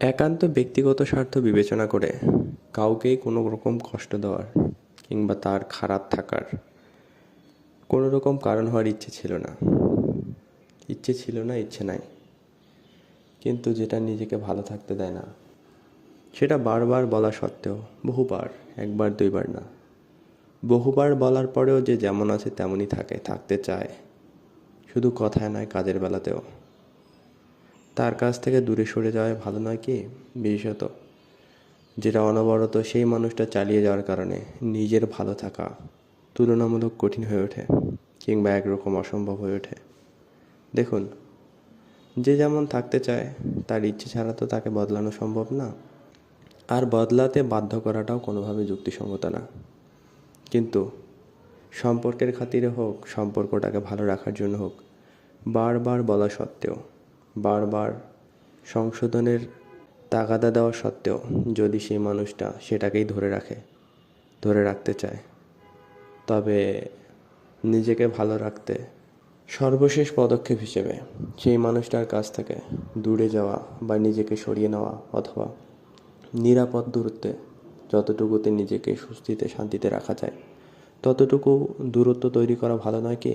একান্ত ব্যক্তিগত স্বার্থ বিবেচনা করে কাউকেই কোনো রকম কষ্ট দেওয়ার কিংবা তার খারাপ থাকার কোনো রকম কারণ হওয়ার ইচ্ছে ছিল না। ইচ্ছে ছিল না, ইচ্ছে নাই। কিন্তু যেটা নিজেকে ভালো থাকতে দেয় না, সেটা বারবার বলা সত্ত্বেও, বহুবার, একবার, দুইবার না। বহুবার বলার পরেও যে যেমন আছে তেমনই থাকে, থাকতে চায়। শুধু কথায় নয়, কাজের বেলাতেও। তার কাছ থেকে দূরে সরে যাওয়াই ভালো নয় কি? বিশেষত যেটা অনবরত সেই মানুষটা চালিয়ে যাওয়ার কারণে নিজের ভালো থাকা তুলনামূলক কঠিন হয়ে ওঠে কিংবা একরকম অসম্ভব হয়ে ওঠে। দেখুন, যে যেমন থাকতে চায়, তার ইচ্ছে ছাড়া তো তাকে বদলানো সম্ভব না। আর বদলাতে বাধ্য করাটাও কোনোভাবে যুক্তিসঙ্গত না। কিন্তু সম্পর্কের খাতিরে হোক, সম্পর্কটাকে ভালো রাখার জন্য হোক, বারবার বলা সত্ত্বেও বারবার সংশোধনের তাগাদা দেওয়া সত্ত্বেও যদি সেই মানুষটা সেটাকেই ধরে রাখে, ধরে রাখতে চায়, তবে নিজেকে ভালো রাখতে সর্বশেষ পদক্ষেপ হিসেবে সেই মানুষটার কাছ থেকে দূরে যাওয়া বা নিজেকে সরিয়ে নেওয়া অথবা নিরাপদ দূরত্বে যতটুকুতে নিজেকে সুস্থিতে শান্তিতে রাখা যায়, ততটুকু দূরত্ব তৈরি করা ভালো নয় কি?